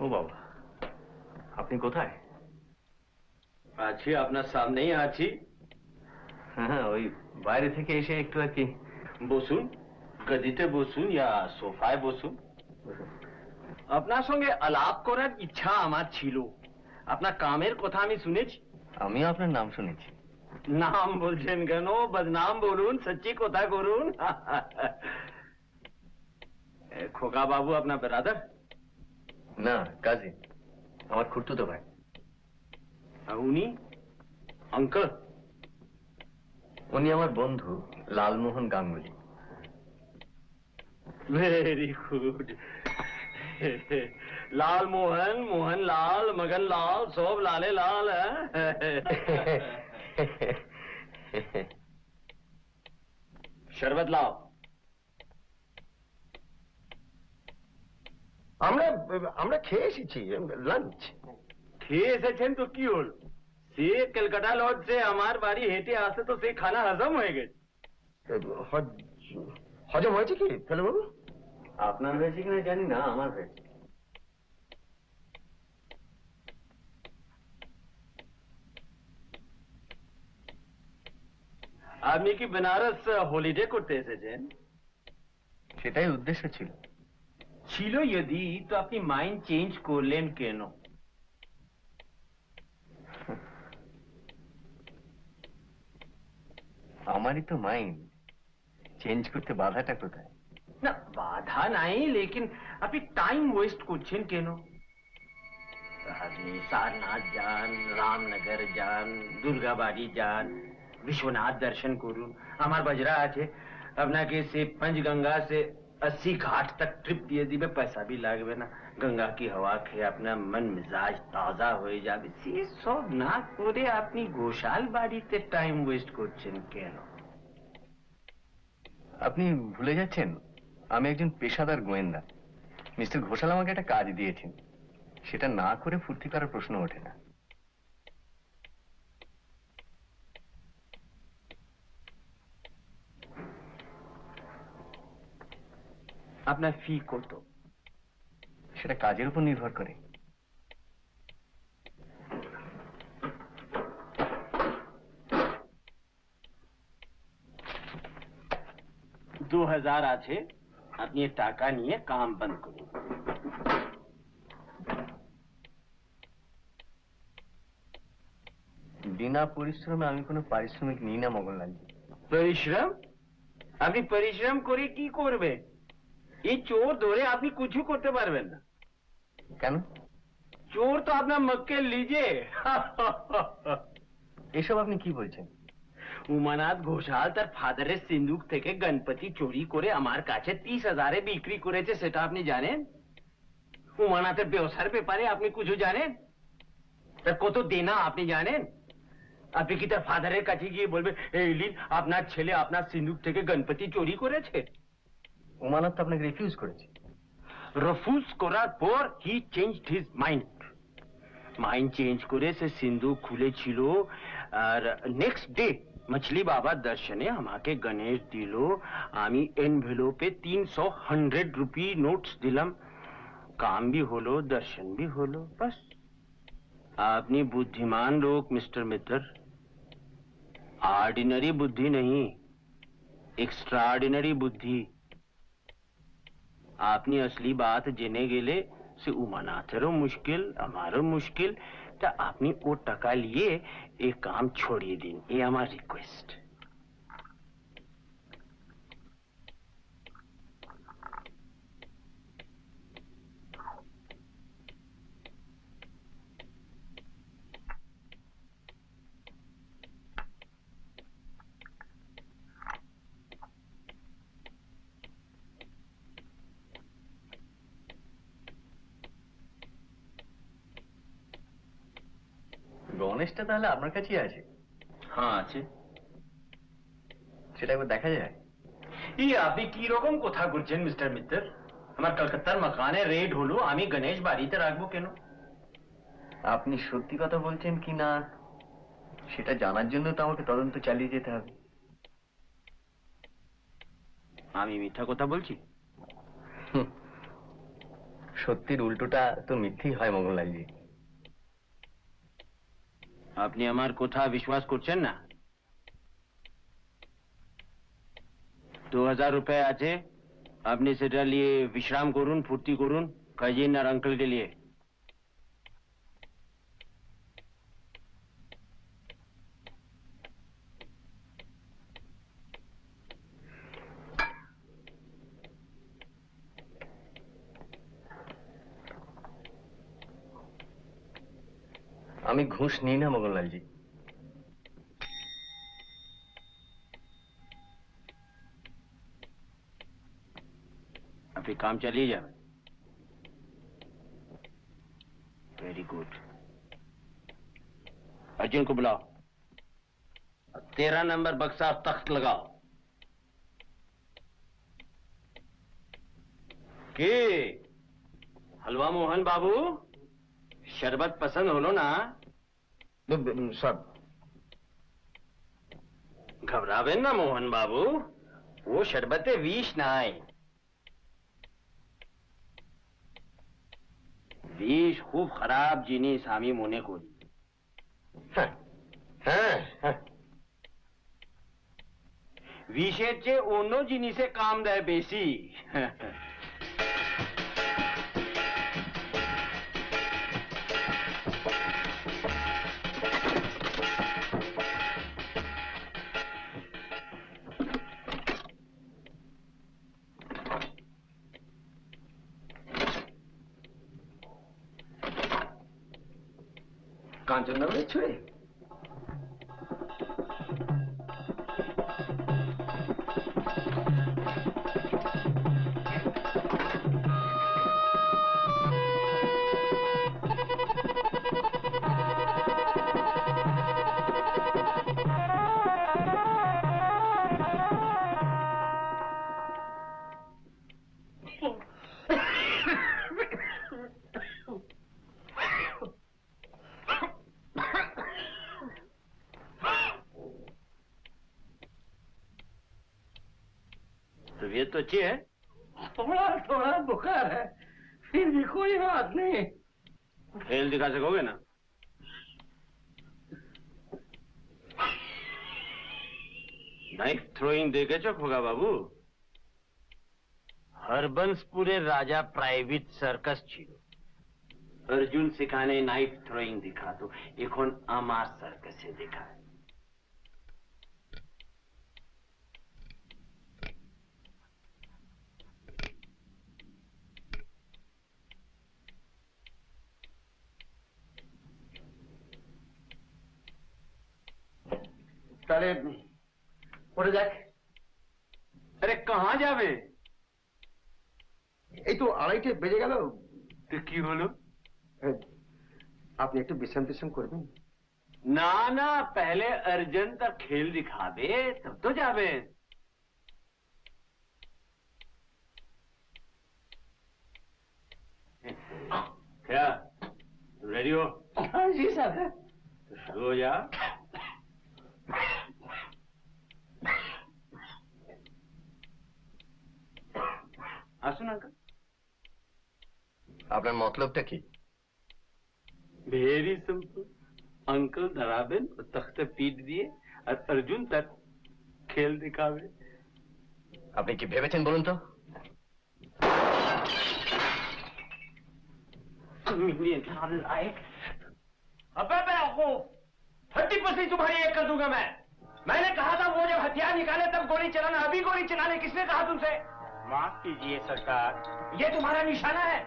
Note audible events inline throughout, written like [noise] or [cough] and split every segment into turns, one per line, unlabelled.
कोबा बाबू आपने कोथाय
आछे আপনা সামনেই আচি
हां भाई বাইরে থেকে এসে একটু আর কি
বসুন গদিতে বসুন ইয়া সোফায় বসুন আপনা সঙ্গে আলাপ করার ইচ্ছা আমার ছিল আপনা কামের কথা আমি শুনেছি
আমি আপনার নাম শুনেছি
নাম বলছেন কেন ও বদনাম बोलून सच्ची কথা
গরুন কোগা
बाबू अपना
브్రదర్ बंधु लालमोहन गांगुली
वेरी गुड लाल मोहन मोहन लाल मगन लाल सब लाले लाल है शरबत लाओ
আমরা আমরা খেয়ে এসেছি লাঞ্চ
খেয়ে এসেছেন তো কি হল সে কলকাতা লজে আমার বাড়ি হেঁটে আসে তো সে খানা হজম হয়ে গেছে
হজম হয়েছে কি তাহলে বাবু
আপনার হয়েছে কিনা জানি না আমার হয়েছে
আপনি কি বেনারস হলিডে করতে এসেছেন
সেটাই উদ্দেশ্য ছিল
छिलो यदि तो अपनी माइंड चेंज कर लेन
केनो हमारी तो माइंड चेंज करते बाधा
टक होता है ना बाधा नहीं लेकिन अभी टाइम वेस्ट कर चेन केनो सारनाथ जान रामनगर जान दुर्गाबाड़ी जान विश्वनाथ दर्शन करूं हमार बजरा आ अब ना के से पंचगंगा से अस्सी घाट तक ट्रिप दिए দিবে পয়সা भी লাগবে না গঙ্গা কি হাওয়া খেয়ে আপনার মন মেজাজ তাজা হয়ে যাবে সে সব না করে আপনি গোশাল বাড়িতে টাইম ওয়েস্ট করছেন কেন
আপনি ভুলে যাচ্ছেন আমি একজন পেশাদার গোয়েন্দা মিস্টার ঘোষাল আমাকে একটা কাজ দিয়েছেন সেটা না করে ফুর্তি করার প্রশ্ন ওঠে না
আপনার ফি কত
সেটা কাজের উপর নির্ভর করে
দু হাজার আছে আপনি টাকা নিয়ে কাম বন্ধ করুন
বিনা পরিশ্রমে আমি কোনো পারিশ্রমিক নিই না মগনলালজি
পরিশ্রম আপনি পরিশ্রম করে কি করবে এই চোর ধরে আপনি কিছু করতে পারবেন না
কেন
চোর তো আপনার মক্কে লিজে
এসব আপনি কি বলছেন
উমানাথ ঘোষাল তার ফাদারের সিন্ধুক থেকে গণপতি চুরি করে আমার কাছে তিরিশ হাজারে বিক্রি করেছে সেটা আপনি জানেন উমানাথের ব্যবসার ব্যাপারে আপনি কিছু জানেন তার কত দেনা আপনি জানেন আপনি কি তার ফাদারের কাছে গিয়ে বলবেন এই লিন আপনার ছেলে আপনার সিন্ধুক থেকে গণপতি চুরি করেছে
উমানাথ আপনাকে রিফিউজ করেছে
রফুজ করার পর he change his mind mind change করে সে সিন্ধু খুলেছিল আর নেক্সট ডে মছলি বাবা দর্শনে আমাকে গণেশ দিল আমি এনভেলোপে তিনশো হান্ড্রেড রুপি নোটস দিলাম কাম ভি হলো দর্শন ভি হলো বাস আপনি বুদ্ধিমান লোক মিস্টার মিত্র অর্ডিনারি বুদ্ধি নেই এক্সট্রা অর্ডিনারি বুদ্ধি आपनी असली बात जेने गेले से उमानाथरो मुश्किल हमारो मुश्किल तो आपनी वो टका लिए एक काम छोड़िए दिन ये हमारी रिक्वेस्ट
গণেশটা তাহলে আপনার কাছেই আছে
হ্যাঁ আছে
সেটা একবার দেখা যায়
ই আপনি কি রকম কথা বলছেন মিস্টার মিত্তর আমার কলকাতার মাখানে রেড হলো আমি গণেশ বাড়িতে রাখবো কেন
আপনি সত্যি কথা বলছেন কি না সেটা জানার জন্য তো আমাকে তদন্ত চালিয়ে যেতে হবে
আমি মিথ্যা কথা বলছি
সত্যির উল্টোটা তো মিথ্যেই হয় মঙ্গলালজি
আপনি আমার কথা বিশ্বাস করছেন না দু হাজার রুপে আছে আপনি সেটা নিয়ে বিশ্রাম করুন ফুর্তি করুন কাজিন আর আঙ্কেলকে নিয়ে
আমি ঘুষ নেই না জি
अभी काम चलिए जा वेरी गुड अर्जुन को बुलाओ तेरा नंबर बक्सा तख्त लगाओ के हलवा मोहन बाबू शरबत पसंद हो लो ना
सब
घबरावे ना मोहन बाबू वो शरबते विष ना विष खूब खराब जीनी सामी मोने को
हाँ, हाँ, हाँ।
विषे ओनो जीनी से काम दे बेसी
ordinary tree.
तबीयत तो अच्छी है
थोड़ा थोड़ा बुखार है फिर भी कोई बात नहीं
खेल दिखा सकोगे ना नाइफ थ्रोइंग देखे चौक होगा बाबू हरबंस पूरे राजा प्राइवेट सर्कस छो अर्जुन सिखाने नाइफ थ्रोइंग दिखा दो तो,
एक आमार से
दिखा साले उठ जाके अरे कहाँ जावे
এই তো আড়াইটে বেজে গেল
কি হলো
আপনি একটু বিশ্রাম টিশ্রাম করবেন
না না पहले अर्जन का खेल दिखावे तब तो जावे क्या रेडी हो
हाँ जी सर
तो शुरू हो जा मतलब अंकल धराबेन और तख्ते पीट दिए और अर्जुन तक खेल दिखावे
की बोलूं तो ভেবেছেন বলুন তো
अबे बेवकूफ थर्टी परसेंट तुम्हारी एक कर दूंगा मैं मैंने कहा था वो जब हथियार निकाले तब गोली चलाना अभी गोली चलाने किसने कहा तुमसे माफ कीजिए सरकार ये तुम्हारा निशाना है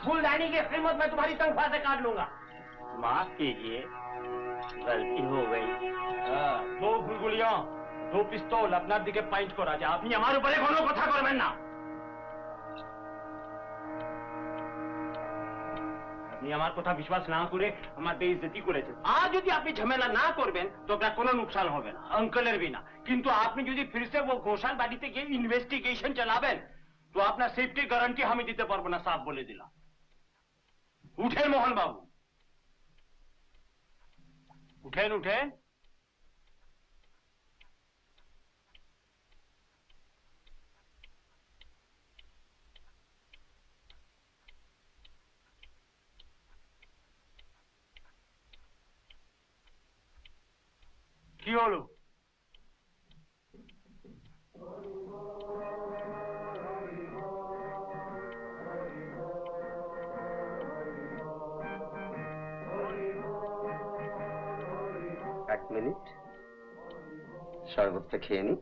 स्कूल डायनी की कीमत में तुम्हारी तनख्वाह से काट लूंगा माफ कीजिए गलती हो गई हाँ, दो गुलगुलियों दो पिस्तौल अपना दिखे पॉइंट को राजा अपनी हमारे बड़े एक को था कर ना আপনি আমার কথা বিশ্বাস না করে আমার বেইজ্জতি করেছেন আর যদি আপনি ঝামেলা না করবেন তো আপনার কোনো নুকসান হবে না আঙ্কেলের বিনা কিন্তু আপনি যদি ফিরসে ও ঘোষাল বাড়িতে গিয়ে ইনভেস্টিগেশন চালাবেন তো আপনার সেফটির গ্যারান্টি আমি দিতে পারবো না সাফ বলে দিলাম উঠেন মোহন বাবু উঠেন উঠেন কি হলো
এক মিনিট শরবতটা খেয়ে নিই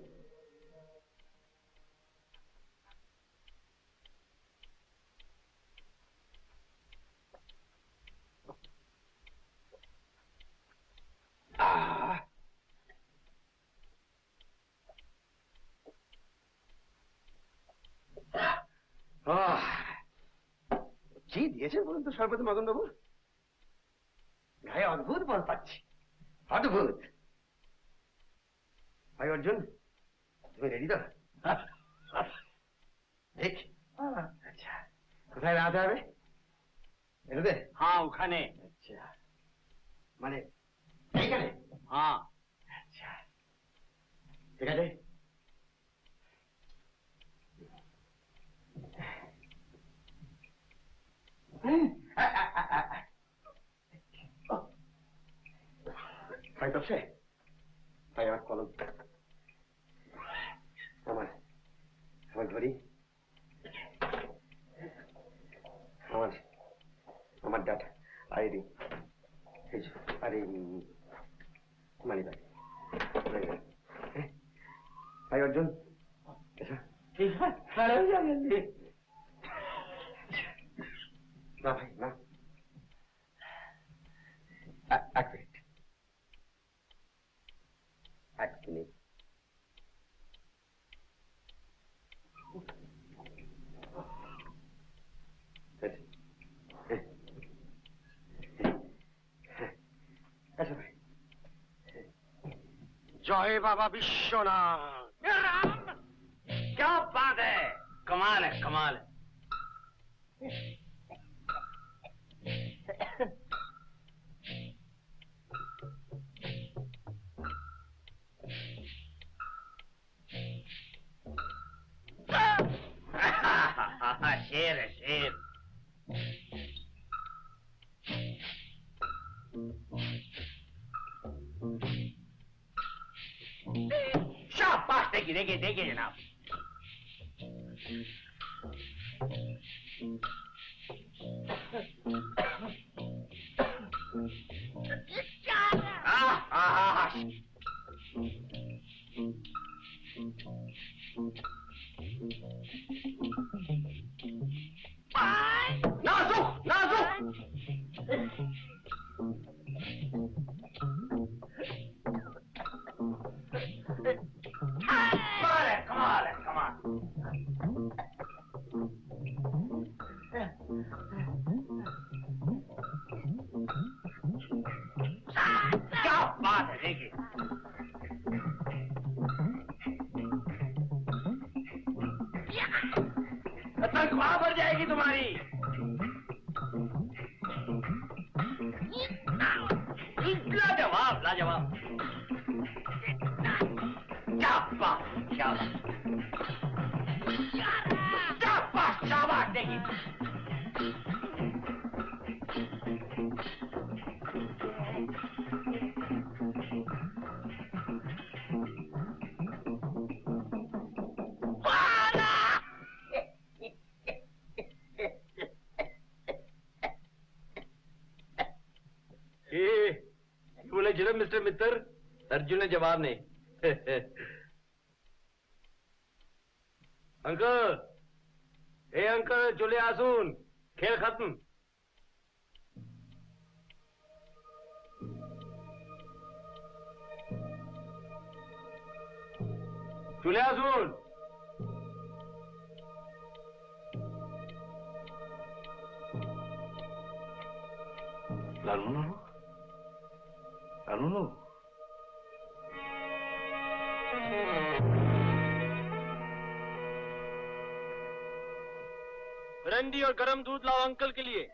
গেছেন বলুন তো সর্বদা মদনবাবু গায়ে অদ্ভুত বল পাচ্ছি অদ্ভুত ভাই অর্জুন তুমি রেডি তো ঠিক আচ্ছা কোথায় রাত হবে
হ্যাঁ ওখানে
আচ্ছা মানে
ఐడి హెచ్ అది
మనీ బ్యాగ్ హాయ్ అర్జున్ నా భాయ్ నా యాక్టివేట్ యాక్టివేట్ जय बाबा विश्वनाथ राम
क्या बात है कमाल है कमाल है [laughs] शेर है Take it, take it now. ah, ah, ah. Bye. मर जाएगी तुम्हारी
अर्जुन जवाब नहीं [laughs] अंकल ए अंकल
चुले आसून खेल खत्म चुले आसून